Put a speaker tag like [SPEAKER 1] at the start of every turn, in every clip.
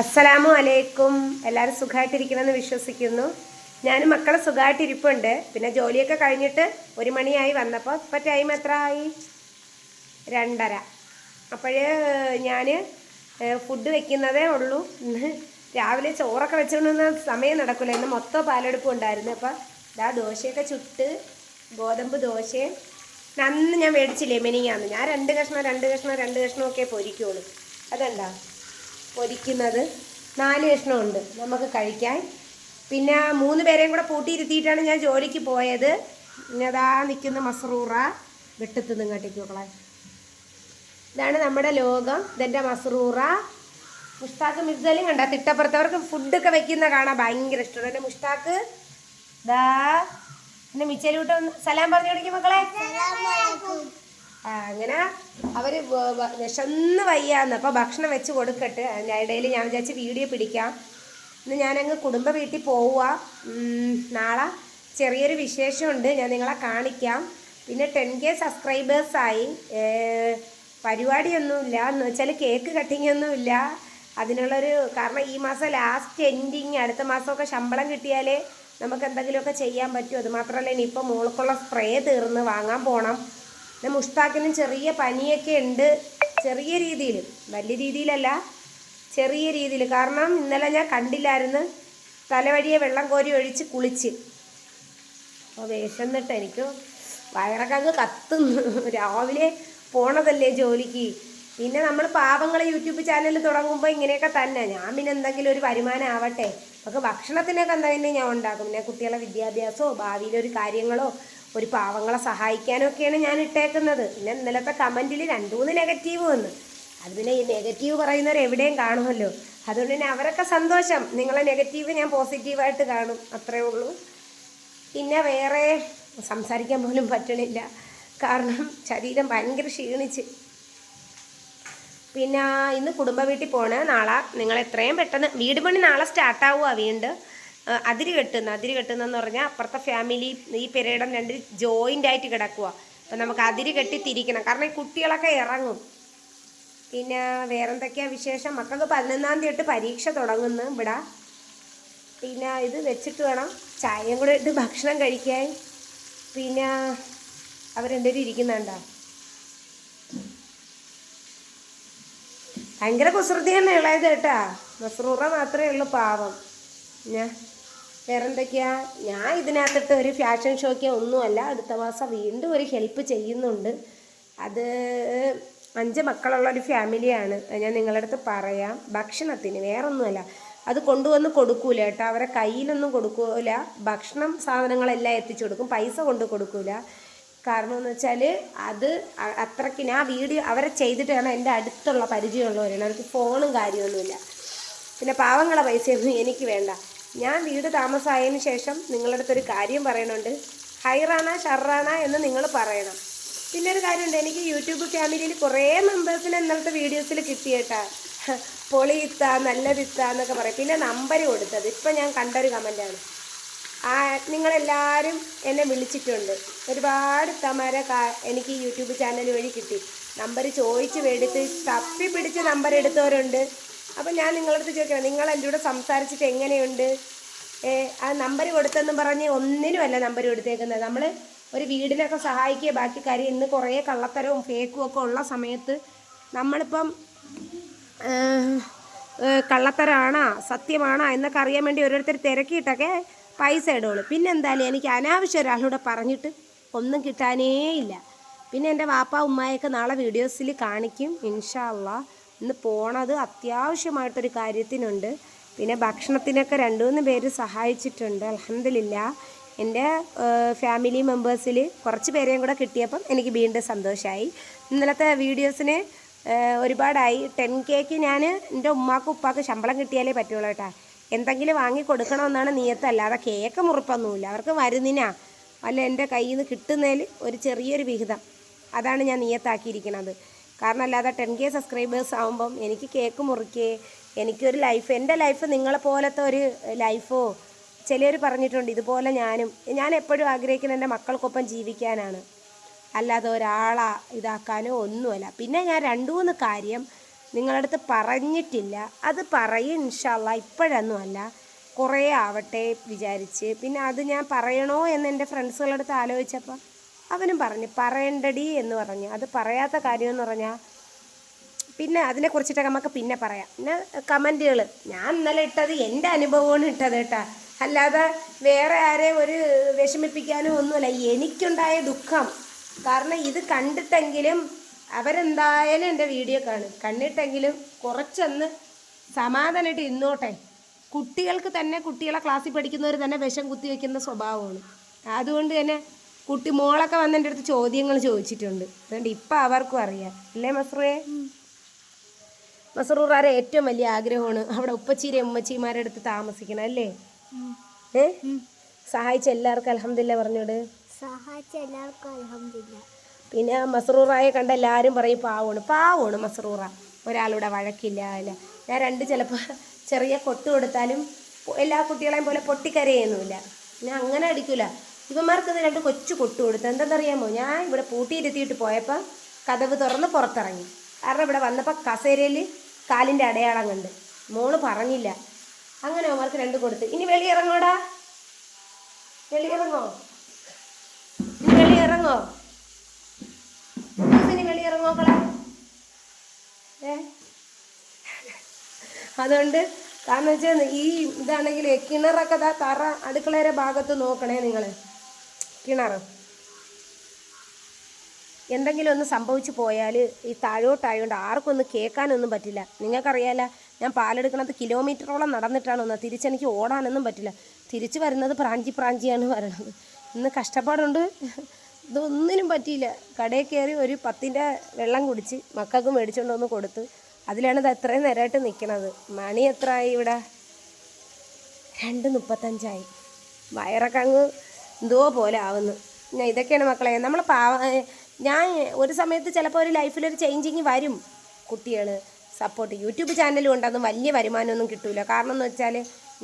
[SPEAKER 1] അസ്സലാമു അലൈക്കും. എല്ലാവരും സുഖമായിട്ടിരിക്കണമെന്ന് വിശ്വസിക്കുന്നു. ഞാനും മക്കളെ സുഖമായിട്ടിരിപ്പുണ്ട് പിന്നെ ജോലിയൊക്കെ കഴിഞ്ഞിട്ട് ഒരു മണിയായി വന്നപ്പോൾ ഇപ്പം ടൈം എത്ര ആയി രണ്ടര. അപ്പോഴേ ഞാൻ ഫുഡ് വെക്കുന്നതേ ഉള്ളൂ. ഇന്ന് രാവിലെ ചോറൊക്കെ വെച്ചുകൊണ്ടിരുന്ന സമയം നടക്കില്ല ഇന്ന് മൊത്തം പാലെടുപ്പും ഉണ്ടായിരുന്നു. അപ്പോൾ ഇതാ ദോശയൊക്കെ ചുട്ട് ഗോതമ്പ് ദോശയും. നന്ന് ഞാൻ മേടിച്ചില്ലേ മെനിങ്ങാന്ന് ഞാൻ രണ്ട് കഷ്ണം രണ്ട് കഷ്ണം രണ്ട് കഷ്ണമൊക്കെ പൊരിക്കുള്ളൂ. അതുണ്ടോ പൊരിക്കുന്നത്. നാല് കഷ്ണമുണ്ട് നമുക്ക് കഴിക്കാൻ. പിന്നെ മൂന്ന് പേരെയും കൂടെ പൂട്ടിയിരുത്തിയിട്ടാണ് ഞാൻ ജോലിക്ക് പോയത്. പിന്നെ അതാ നിൽക്കുന്ന മസറൂറ. വെട്ടത്ത് നിങ്ങോട്ടേക്ക് മക്കളെ. ഇതാണ് നമ്മുടെ ലോകം. ഇതെന്റെ മസറൂറ. മുഷ്താഖ് മിർസലും കണ്ട? തിട്ടപ്പുറത്തവർക്ക് ഫുഡൊക്കെ വെക്കുന്ന കാണാൻ ഭയങ്കര ഇഷ്ടമാണ് എന്റെ മുഷ്താഖ് ദാ. പിന്നെ മിച്ചലൂട്ടം സലാം പറഞ്ഞു കൊടുക്കും മക്കളെ. അങ്ങനെ അവർ വിശന്ന് വയ്യാന്ന്. അപ്പോൾ ഭക്ഷണം വെച്ച് കൊടുക്കട്ടെ. ഇടയിൽ ഞാൻ വിചാരിച്ച് വീഡിയോ പിടിക്കാം. ഇന്ന് ഞാനങ്ങ് കുടുംബ വീട്ടിൽ പോവുക. നാളെ ചെറിയൊരു വിശേഷമുണ്ട്. ഞാൻ നിങ്ങളെ കാണിക്കാം. പിന്നെ ടെൻ കെ സബ്സ്ക്രൈബേഴ്സായി പരിപാടിയൊന്നുമില്ല. എന്ന് വെച്ചാൽ കേക്ക് കട്ടിങ് ഒന്നുമില്ല അതിനുള്ളൊരു കാരണം ഈ മാസം ലാസ്റ്റ് എൻഡിങ് അടുത്ത മാസമൊക്കെ ശമ്പളം കിട്ടിയാലേ നമുക്ക് എന്തെങ്കിലുമൊക്കെ ചെയ്യാൻ പറ്റും. അതുമാത്രമല്ല ഇനിയിപ്പോൾ മോൾക്കുള്ള സ്പ്രേ തീർന്ന് വാങ്ങാൻ പോകണം പിന്നെ മുഷ്താഖിനും ചെറിയ പനിയൊക്കെ ഉണ്ട്. ചെറിയ രീതിയിൽ വലിയ രീതിയിലല്ല ചെറിയ രീതിയിൽ. കാരണം ഇന്നലെ ഞാൻ കണ്ടില്ലായിരുന്നു. തലവഴിയെ വെള്ളം കോരി ഒഴിച്ച് കുളിച്ച്. അപ്പോൾ വിശന്നിട്ട് എനിക്ക് വയറൊക്കെ അങ്ങ് കത്തുന്നു രാവിലെ പോണതല്ലേ ജോലിക്ക്. പിന്നെ നമ്മൾ പാവങ്ങൾ യൂട്യൂബ് ചാനൽ തുടങ്ങുമ്പോൾ ഇങ്ങനെയൊക്കെ തന്നെ. ഞാൻ പിന്നെ എന്തെങ്കിലും ഒരു വരുമാനം ആവട്ടെ. നമുക്ക് ഭക്ഷണത്തിനൊക്കെ എന്തെങ്കിലും ഞാൻ ഉണ്ടാക്കും. പിന്നെ കുട്ടികളെ വിദ്യാഭ്യാസമോ ഭാവിയിലൊരു കാര്യങ്ങളോ ഒരു പാവങ്ങളെ സഹായിക്കാനൊക്കെയാണ് ഞാൻ ഇട്ടേക്കുന്നത്. പിന്നെ ഇന്നലത്തെ കമന്റിൽ രണ്ട് മൂന്ന് നെഗറ്റീവ് വന്നു. അത് പിന്നെ ഈ നെഗറ്റീവ് പറയുന്നവർ എവിടെയും കാണുമല്ലോ. അതുകൊണ്ട് തന്നെ അവരൊക്കെ സന്തോഷം. നിങ്ങളെ നെഗറ്റീവ് ഞാൻ പോസിറ്റീവായിട്ട് കാണും. അത്രേ ഉള്ളൂ. പിന്നെ വേറെ സംസാരിക്കാൻ പോലും പറ്റണില്ല. കാരണം ശരീരം ഭയങ്കര ക്ഷീണിച്ച്. പിന്നെ ഇന്ന് കുടുംബ വീട്ടിൽ പോണേ നാളെ. നിങ്ങൾ എത്രയും പെട്ടെന്ന് വീട് പണി നാളെ സ്റ്റാർട്ടാവുക വീണ്ടും. അതിര് കെട്ടുന്ന അതിര് കെട്ടുന്നതെന്ന് പറഞ്ഞാൽ അപ്പുറത്തെ ഫാമിലി ഈ പെരയിടം രണ്ട് ജോയിന്റ് ആയിട്ട് കിടക്കുക അപ്പം നമുക്ക് അതിര് കെട്ടി തിരിക്കണം. കാരണം ഈ കുട്ടികളൊക്കെ ഇറങ്ങും. പിന്നെ വേറെന്തൊക്കെയാണ് വിശേഷം? മക്കൾക്ക് പതിനൊന്നാം തീയതി തൊട്ട് പരീക്ഷ തുടങ്ങുന്നു ഇവിടെ. പിന്നെ ഇത് വെച്ചിട്ട് വേണം ചായയും കൂടെ ഇട്ട് ഭക്ഷണം കഴിക്കാൻ. പിന്നെ അവരെന്തേലും ഇരിക്കുന്നുണ്ടോ? ഭയങ്കര കുസൃതി തന്നെ ഉള്ളത് കേട്ടാ. നസ്രൂറ മാത്രമേ ഉള്ളൂ പാവം. ഞാൻ വേറെന്തൊക്കെയാ? ഞാൻ ഇതിനകത്തിട്ട് ഒരു ഫാഷൻ ഷോയ്ക്ക് ഒന്നുമല്ല അടുത്ത മാസം വീണ്ടും ഒരു ഹെൽപ്പ് ചെയ്യുന്നുണ്ട്. അത് അഞ്ച് മക്കളുള്ള ഒരു ഫാമിലിയാണ് ഞാൻ നിങ്ങളുടെ അടുത്ത് പറയാം. ഭക്ഷണത്തിന് വേറൊന്നുമല്ല. അത് കൊണ്ടുവന്ന് കൊടുക്കൂല കേട്ടോ. അവരെ കയ്യിലൊന്നും കൊടുക്കൂല. ഭക്ഷണം സാധനങ്ങളെല്ലാം എത്തിച്ചു കൊടുക്കും. പൈസ കൊണ്ട് കൊടുക്കൂല. കാരണം എന്ന് വെച്ചാൽ അത് അത്രയ്ക്ക് ഞാൻ വീഡിയോ അവരെ ചെയ്തിട്ടാണ് എന്റെ അടുത്തുള്ള പരിചയമുള്ളവരാണ്. അവർക്ക് ഫോണും കാര്യമൊന്നുമില്ല. പിന്നെ പാവങ്ങളെ പൈസയൊന്നും എനിക്ക് വേണ്ട. ഞാൻ വീട് താമസമായതിനു ശേഷം നിങ്ങളുടെ അടുത്തൊരു കാര്യം പറയണുണ്ട്. ഹൈറാണ ഷർറാണ എന്ന് നിങ്ങൾ പറയണം. പിന്നെ ഒരു കാര്യമുണ്ട് എനിക്ക് യൂട്യൂബ് ഫാമിലിയിൽ കുറേ മെമ്പേഴ്സിന് ഇന്നലത്തെ വീഡിയോസിൽ കിട്ടിയേട്ടാ. പൊളിയിത്ത നല്ലതിത്ത എന്നൊക്കെ പറയും. പിന്നെ നമ്പർ കൊടുത്തത്. ഇപ്പം ഞാൻ കണ്ടൊരു കമന്റാണ് ആ നിങ്ങളെല്ലാവരും എന്നെ വിളിച്ചിട്ടുണ്ട്. ഒരുപാട് ഇത്തമാരെ എനിക്ക് യൂട്യൂബ് ചാനൽ വഴി കിട്ടി. നമ്പർ ചോദിച്ച് മേടിച്ച് തപ്പി പിടിച്ച് നമ്പർ എടുത്തവരുണ്ട്. അപ്പം ഞാൻ നിങ്ങളടുത്ത് ചോദിക്കണം നിങ്ങൾ എന്റെ കൂടെ സംസാരിച്ചിട്ട് എങ്ങനെയുണ്ട്? ആ നമ്പർ കൊടുത്തെന്നും പറഞ്ഞ് ഒന്നിനുമല്ല നമ്പർ കൊടുത്തേക്കുന്നത്. നമ്മൾ ഒരു വീടിനൊക്കെ സഹായിക്കുക ബാക്കി കാര്യം ഇന്ന് കുറേ കള്ളത്തരവും ഫേക്കും ഒക്കെ ഉള്ള സമയത്ത് നമ്മളിപ്പം കള്ളത്തരാണോ സത്യമാണോ എന്നൊക്കെ അറിയാൻ വേണ്ടി ഓരോരുത്തർ തിരക്കിയിട്ടൊക്കെ പൈസ ഇടുള്ളൂ. പിന്നെ എന്തായാലും എനിക്ക് അനാവശ്യം ഒരാളൂടെ പറഞ്ഞിട്ട് ഒന്നും കിട്ടാനേ ഇല്ല. പിന്നെ എന്റെ വാപ്പ ഉമ്മായൊക്കെ നാളെ വീഡിയോസിൽ കാണിക്കും ഇൻഷാ ഇന്ന് പോണത് അത്യാവശ്യമായിട്ടൊരു കാര്യത്തിനുണ്ട്. പിന്നെ ഭക്ഷണത്തിനൊക്കെ രണ്ട് മൂന്ന് പേര് സഹായിച്ചിട്ടുണ്ട്. അലഹമില്ല എന്റെ ഫാമിലി മെമ്പേഴ്സിൽ കുറച്ച് പേരെയും കൂടെ കിട്ടിയപ്പം എനിക്ക് വീണ്ടും സന്തോഷമായി ഇന്നലത്തെ വീഡിയോസിന് ഒരുപാടായി. ടെൻ കേക്ക് ഞാൻ എന്റെ ഉമ്മാക്കും ഉപ്പാക്കും ശമ്പളം കിട്ടിയാലേ പറ്റുള്ളൂ കേട്ടാ. എന്തെങ്കിലും വാങ്ങി കൊടുക്കണമെന്നാണ് നിയത്ത്. അല്ലാതെ കേക്ക് മുറുപ്പൊന്നുമില്ല. അവർക്ക് മരുന്നിനാ അല്ല എന്റെ കയ്യിൽ നിന്ന് കിട്ടുന്നതിൽ ഒരു ചെറിയൊരു വിഹിതം. അതാണ് ഞാൻ നിയത്താക്കിയിരിക്കുന്നത് കാരണം അല്ലാതെ ടെൻ കെ സബ്സ്ക്രൈബേഴ്സ് ആകുമ്പം എനിക്ക് കേക്ക് മുറിക്കേ എനിക്കൊരു ലൈഫ് എന്റെ ലൈഫ് നിങ്ങളെ പോലത്തെ ഒരു ലൈഫോ ചിലർ പറഞ്ഞിട്ടുണ്ട് ഇതുപോലെ ഞാനും. ഞാൻ എപ്പോഴും ആഗ്രഹിക്കുന്ന എന്റെ മക്കൾക്കൊപ്പം ജീവിക്കാനാണ്. അല്ലാതെ ഒരാളാ ഇതാക്കാനോ ഒന്നുമല്ല. പിന്നെ ഞാൻ രണ്ടു മൂന്ന് കാര്യം നിങ്ങളടുത്ത് പറഞ്ഞിട്ടില്ല. അത് പറയും ഇൻഷല്ല ഇപ്പോഴൊന്നും അല്ല. കുറേ ആവട്ടെ വിചാരിച്ച്. പിന്നെ അത് ഞാൻ പറയണോ എന്ന് എന്റെ ഫ്രണ്ട്സുകളുടെ അടുത്ത് ആലോചിച്ചപ്പോൾ അവനും പറഞ്ഞു പറയണ്ടടി എന്ന് പറഞ്ഞു. അത് പറയാത്ത കാര്യമെന്ന് പറഞ്ഞാൽ പിന്നെ അതിനെക്കുറിച്ചിട്ടൊക്കെ നമുക്ക് പിന്നെ പറയാം. പിന്നെ കമന്റുകൾ ഞാൻ ഇന്നലെ ഇട്ടത് എന്റെ അനുഭവമാണ് ഇട്ടത് കേട്ടാ. അല്ലാതെ വേറെ ആരെ ഒരു വിഷമിപ്പിക്കാനും ഒന്നുമില്ല. എനിക്കുണ്ടായ ദുഃഖം. കാരണം ഇത് കണ്ടിട്ടെങ്കിലും അവരെന്തായാലും എന്റെ വീഡിയോ കാണും. കണ്ടിട്ടെങ്കിലും കുറച്ചൊന്ന് സമാധാനമായിട്ട് ഇന്നോട്ടെ കുട്ടികൾക്ക് തന്നെ കുട്ടികളെ ക്ലാസ്സിൽ പഠിക്കുന്നവർ തന്നെ വിഷം കുത്തിവെക്കുന്ന സ്വഭാവമാണ്. അതുകൊണ്ട് തന്നെ കുട്ടി മോളൊക്കെ വന്ന് എന്റെ അടുത്ത് ചോദ്യങ്ങൾ ചോദിച്ചിട്ടുണ്ട്. അതുകൊണ്ട് ഇപ്പം അവർക്കും അറിയാം. അല്ലേ മസ്രുവേ മസറൂറാരെ ഏറ്റവും വലിയ ആഗ്രഹമാണ് അവിടെ ഉപ്പച്ചീരെ ഉമ്മച്ചിമാരുടെ അടുത്ത് താമസിക്കണം അല്ലേ? ഏ? സഹായിച്ച എല്ലാവർക്കും അലഹമില്ല പറഞ്ഞോട്.
[SPEAKER 2] സഹായിച്ച എല്ലാവർക്കും അലഹമില്ല
[SPEAKER 1] പിന്നെ മസറൂറായെ കണ്ട എല്ലാവരും പറയും പാവമാണ്. പാവമാണ് മസറൂറ. ഒരാളുടെ വഴക്കില്ല അല്ല ഞാൻ രണ്ട് ചിലപ്പോൾ ചെറിയ കൊട്ട് കൊടുത്താലും എല്ലാ കുട്ടികളെയും പോലെ പൊട്ടിക്കരയൊന്നുമില്ല. ഞാൻ അങ്ങനെ അടിക്കൂല. ഇവന്മാർക്ക് ഇത് രണ്ട് കൊച്ചു കൊട്ടു കൊടുത്തു. എന്തെന്നറിയാമോ? ഞാൻ ഇവിടെ പൂട്ടിയിരുത്തിയിട്ട് പോയപ്പോൾ കഥവ് തുറന്ന് പുറത്തിറങ്ങി. കാരണം ഇവിടെ വന്നപ്പോൾ കസേരയിൽ കാലിന്റെ അടയാളം കണ്ട്. മോൾ പറഞ്ഞില്ല. അങ്ങനെ അവന്മാർക്ക് രണ്ട് കൊടുത്ത്. ഇനി വെളിയിറങ്ങോടാ. വെളിയിറങ്ങോ? ഇനി വെളിയിറങ്ങോ? ഇനി വെളിയിറങ്ങോക്കളെ ഏ? അതുകൊണ്ട് കാരണം വെച്ചാൽ ഈ ഇതാണെങ്കിൽ കിണറൊക്കെ തറ അടുക്കളയുടെ ഭാഗത്ത് നോക്കണേ നിങ്ങൾ കിണർ. എന്തെങ്കിലും ഒന്ന് സംഭവിച്ചു പോയാൽ ഈ താഴോട്ടായതുകൊണ്ട് ആർക്കും ഒന്നും കേൾക്കാനൊന്നും പറ്റില്ല. നിങ്ങൾക്കറിയാല ഞാൻ പാലെടുക്കണത് കിലോമീറ്ററോളം നടന്നിട്ടാണ് വന്നത്. തിരിച്ചെനിക്ക് ഓടാനൊന്നും പറ്റില്ല. തിരിച്ചു വരുന്നത് പ്രാഞ്ചി പ്രാഞ്ചിയാണ് വരണത്. ഇന്ന് കഷ്ടപ്പാടുണ്ട്. ഇതൊന്നിനും പറ്റിയില്ല. കടയിൽ കയറി ഒരു പത്തിന്റെ വെള്ളം കുടിച്ച് മക്കൾക്ക് മേടിച്ചുകൊണ്ട് വന്ന് കൊടുത്ത് അതിലാണ് ഇത് എത്രയും നേരമായിട്ട് നിൽക്കണത് മണി എത്ര ആയി ഇവിടെ? രണ്ട് മുപ്പത്തഞ്ചായി. വയറൊക്കെ അങ്ങ് എന്തോ പോലെ ആവുന്നു. ഞാൻ ഇതൊക്കെയാണ് മക്കളെ. നമ്മൾ പാവ ഞാൻ ഒരു സമയത്ത് ചിലപ്പോൾ ഒരു ലൈഫിലൊരു ചേഞ്ചിങ് വരും കുട്ടികൾ സപ്പോർട്ട് യൂട്യൂബ് ചാനലും ഉണ്ട് അതും വലിയ വരുമാനമൊന്നും കിട്ടില്ല കാരണം എന്ന് വെച്ചാൽ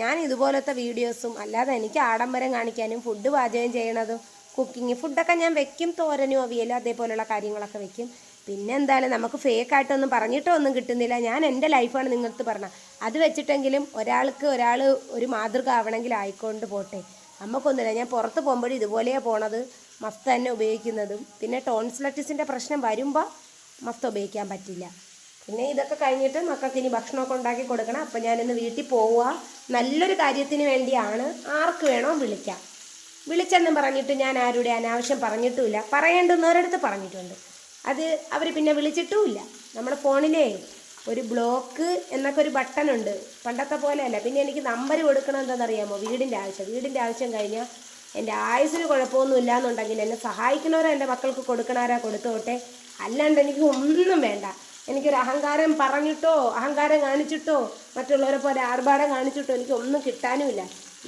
[SPEAKER 1] ഞാൻ ഇതുപോലത്തെ വീഡിയോസും അല്ലാതെ എനിക്ക് ആഡംബരം കാണിക്കാനും ഫുഡ് പാചകം ചെയ്യണതും കുക്കിംഗ് ഫുഡൊക്കെ ഞാൻ വെക്കും തോരനും അവിയലും അതേപോലെയുള്ള കാര്യങ്ങളൊക്കെ വെക്കും. പിന്നെ എന്തായാലും നമുക്ക് ഫേക്ക് ആയിട്ടൊന്നും പറഞ്ഞിട്ടോ ഒന്നും കിട്ടുന്നില്ല. ഞാൻ എന്റെ ലൈഫാണ് നിങ്ങൾക്ക് പറഞ്ഞത് അത് വെച്ചിട്ടെങ്കിലും ഒരാൾക്ക് ഒരാൾ ഒരു മാതൃക ആവണമെങ്കിൽ ആയിക്കൊണ്ട് പോട്ടെ. നമുക്കൊന്നുമില്ല. ഞാൻ പുറത്ത് പോകുമ്പോഴും ഇതുപോലെയാണ് പോണത്. മസ്ത് തന്നെ ഉപയോഗിക്കുന്നതും. പിന്നെ ടോൺസ്ലറ്റിസിന്റെ പ്രശ്നം വരുമ്പോൾ മസ്ത് ഉപയോഗിക്കാൻ പറ്റില്ല. പിന്നെ ഇതൊക്കെ കഴിഞ്ഞിട്ട് മക്കൾക്ക് ഇനി ഭക്ഷണമൊക്കെ ഉണ്ടാക്കി കൊടുക്കണം. അപ്പം ഞാനിന്ന് വീട്ടിൽ പോവുക. നല്ലൊരു കാര്യത്തിന് വേണ്ടിയാണ്. ആർക്ക് വേണോ വിളിക്കാം. വിളിച്ചെന്നും പറഞ്ഞിട്ട് ഞാൻ ആരുടെ അനാവശ്യം പറഞ്ഞിട്ടുമില്ല. പറയേണ്ടുന്നവരടുത്ത് പറഞ്ഞിട്ടുണ്ട്. അത് അവർ പിന്നെ വിളിച്ചിട്ടുമില്ല. നമ്മുടെ ഫോണിലേ ഒരു ബ്ലോക്ക് എന്നൊക്കെ ഒരു ബട്ടൺ ഉണ്ട് പണ്ടത്തെ പോലെയല്ല. പിന്നെ എനിക്ക് നമ്പർ കൊടുക്കണം എന്താണെന്നറിയാമോ? വീടിന്റെ ആവശ്യം. വീടിന്റെ ആവശ്യം കഴിഞ്ഞാൽ എന്റെ ആയുസിന് കുഴപ്പമൊന്നും ഇല്ലാന്നുണ്ടെങ്കിൽ എന്നെ സഹായിക്കുന്നവരോ എന്റെ മക്കൾക്ക് കൊടുക്കണാരാ കൊടുത്തോട്ടെ. അല്ലാണ്ട് എനിക്ക് ഒന്നും വേണ്ട. എനിക്കൊരു അഹങ്കാരം പറഞ്ഞിട്ടോ അഹങ്കാരം കാണിച്ചിട്ടോ മറ്റുള്ളവരെ പോലെ ആർഭാടം കാണിച്ചിട്ടോ എനിക്ക് ഒന്നും കിട്ടാനുമില്ല.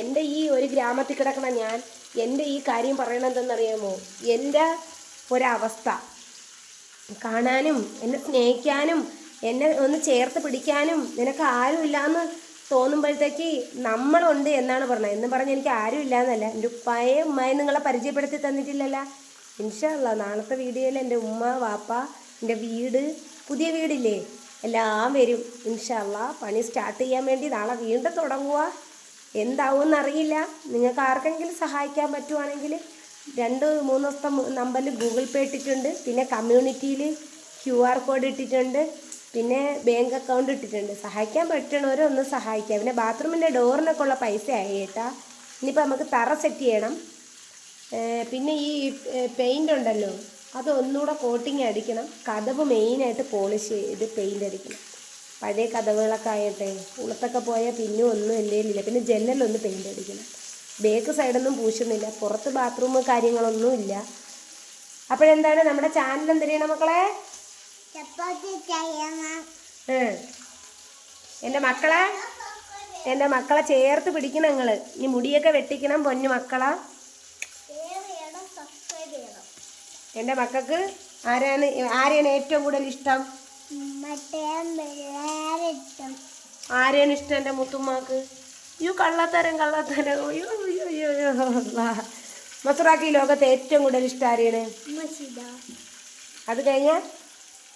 [SPEAKER 1] എന്റെ ഈ ഒരു ഗ്രാമത്തിൽ കിടക്കണ ഞാൻ എന്റെ ഈ കാര്യം പറയണതെന്നറിയാമോ എന്റെ ഒരവസ്ഥ. കാണാനും എന്നെ സ്നേഹിക്കാനും എന്നെ ഒന്ന് ചേർത്ത് പിടിക്കാനും നിനക്ക് ആരുമില്ലാന്ന് തോന്നുമ്പോഴത്തേക്ക് നമ്മളുണ്ട് എന്നാണ് പറഞ്ഞത്. എന്ന് പറഞ്ഞ് എനിക്ക് ആരും ഇല്ലാന്നല്ല എന്റെ ഉപ്പായെ ഉമ്മയെ നിങ്ങളെ പരിചയപ്പെടുത്തി തന്നിട്ടില്ലല്ല. ഇൻഷല്ല നാളത്തെ വീഡിയോയിൽ എന്റെ ഉമ്മ വാപ്പ എന്റെ വീട് പുതിയ വീടില്ലേ? എല്ലാം വരും. ഇൻഷല്ല പണി സ്റ്റാർട്ട് ചെയ്യാൻ വേണ്ടി നാളെ വീണ്ടും തുടങ്ങുക എന്താവുമെന്ന് അറിയില്ല നിങ്ങൾക്ക് ആർക്കെങ്കിലും സഹായിക്കാൻ പറ്റുവാണെങ്കിൽ രണ്ട് മൂന്ന് ദിവസത്തെ നമ്പറിൽ ഗൂഗിൾ പേ ഇട്ടിട്ടുണ്ട്. പിന്നെ കമ്മ്യൂണിറ്റിയിൽ ക്യു ആർ കോഡ് ഇട്ടിട്ടുണ്ട്. പിന്നെ ബാങ്ക് അക്കൗണ്ട് ഇട്ടിട്ടുണ്ട്. സഹായിക്കാൻ പറ്റണവരൊന്ന് സഹായിക്കാം. പിന്നെ ബാത്റൂമിന്റെ ഡോറിനൊക്കെ ഉള്ള പൈസ ആയി കേട്ടാ ഇനിയിപ്പോൾ നമുക്ക് തറ സെറ്റ് ചെയ്യണം. പിന്നെ ഈ പെയിന്റ് ഉണ്ടല്ലോ. അത് ഒന്നുകൂടെ കോട്ടിങ് അടിക്കണം. കഥവ് മെയിനായിട്ട് പോളിഷ് ചെയ്ത് പെയിന്റ് അടിക്കണം. പഴയ കഥകളൊക്കെ ആയിട്ടെ ഉളത്തൊക്കെ പോയാൽ പിന്നെ ഒന്നും എന്തെങ്കിലും പിന്നെ ജനലൊന്ന് പെയിന്റ് അടിക്കണം. ബേക്ക് സൈഡൊന്നും പൂശുന്നില്ല. പുറത്ത് ബാത്റൂം കാര്യങ്ങളൊന്നും ഇല്ല അപ്പോഴെന്താണ് നമ്മുടെ ചാനൽ എന്ത് മക്കളെ. എന്റെ മക്കളെ എന്റെ മക്കളെ ചേർത്ത് പിടിക്കണം നിങ്ങൾ ഈ മുടിയൊക്കെ വെട്ടിക്കണം പൊന്നു മക്കളെ.
[SPEAKER 2] എന്റെ
[SPEAKER 1] എന്റെ മക്കൾക്ക് ആരാണ് ആരെയാണ് ഏറ്റവും കൂടുതൽ ഇഷ്ടം? ആരെയാണ് ഇഷ്ടം എന്റെ മുത്തുമ്മാക്ക്? അയ്യോ കള്ളത്തരം കള്ളത്തരം. അയ്യോ അയ്യോ അയ്യോ. മസുറാക്ക് ഈ ലോകത്തെ ഏറ്റവും കൂടുതൽ ഇഷ്ടം ആരെയാണ്? അത് കഴിഞ്ഞാൽ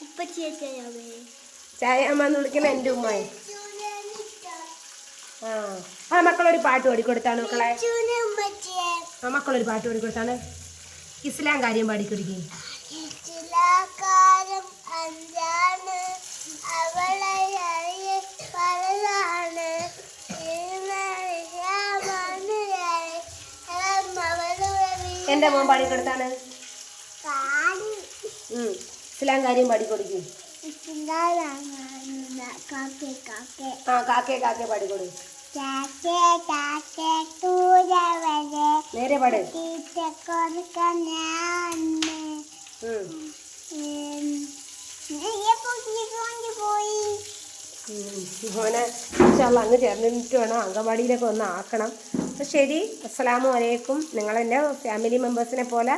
[SPEAKER 2] ഉപ്പച്ചിയെ
[SPEAKER 1] അമ്മ എന്ന് വിളിക്കുന്ന എന്റെ ഉമ്മയെ. ആ. ആ മക്കളൊരു പാട്ട് പാടിക്കൊടുത്താണ് മക്കളെ. ആ മക്കളൊരു പാട്ട് പാടിക്കൊടുത്താണ്. ഇസ്ലാം കാര്യം പാടിക്കൊടുക്കേ.
[SPEAKER 2] എന്റെ
[SPEAKER 1] എന്റെ മോൻ പാടിക്കൊടുത്താണ്. ഇസ്ലാം കാര്യം പാടിക്കൊടുക്കും ആ കാക്കേ കാക്കേ പാടിക്കൊടു നേരെ പാട്. മോനെ ഇൻഷാല്ല അങ്ങ് ചേർന്നിട്ട് വേണം അംഗൻവാടിയിലൊക്കെ ഒന്ന് ആക്കണം. അപ്പം ശരി അസ്സലാമു അലൈക്കും. നിങ്ങളെന്റെ ഫാമിലി മെമ്പേഴ്സിനെ പോലെ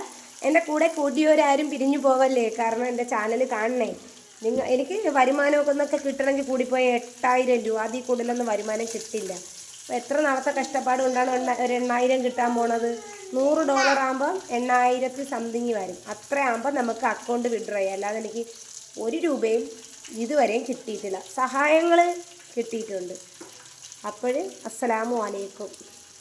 [SPEAKER 1] എന്റെ കൂടെ കൂടിയവരാരും പിരിഞ്ഞു പോവല്ലേ കാരണം എന്റെ ചാനൽ കാണണേ. നിങ്ങൾ എനിക്ക് വരുമാനമൊക്കെ ഒന്നൊക്കെ കിട്ടണമെങ്കിൽ കൂടിപ്പോയ എട്ടായിരം രൂപ. അതിൽ കൂടുതലൊന്നും വരുമാനം കിട്ടില്ല. അപ്പോൾ എത്ര നാളത്തെ കഷ്ടപ്പാട് കൊണ്ടാണ് ഒരു എണ്ണായിരം കിട്ടാൻ പോണത്? നൂറ് ഡോളർ ആകുമ്പോൾ എണ്ണായിരത്തി സംതിങ് വരും. അത്ര അത്രയാകുമ്പോൾ നമുക്ക് അക്കൗണ്ട് വിഡ്രോ ചെയ്യാം. അല്ലാതെ എനിക്ക് ഒരു രൂപയും ഇതുവരെയും കിട്ടിയിട്ടില്ല. സഹായങ്ങൾ കിട്ടിയിട്ടുണ്ട്. അപ്പോൾ അസ്സലാമു അലൈക്കും.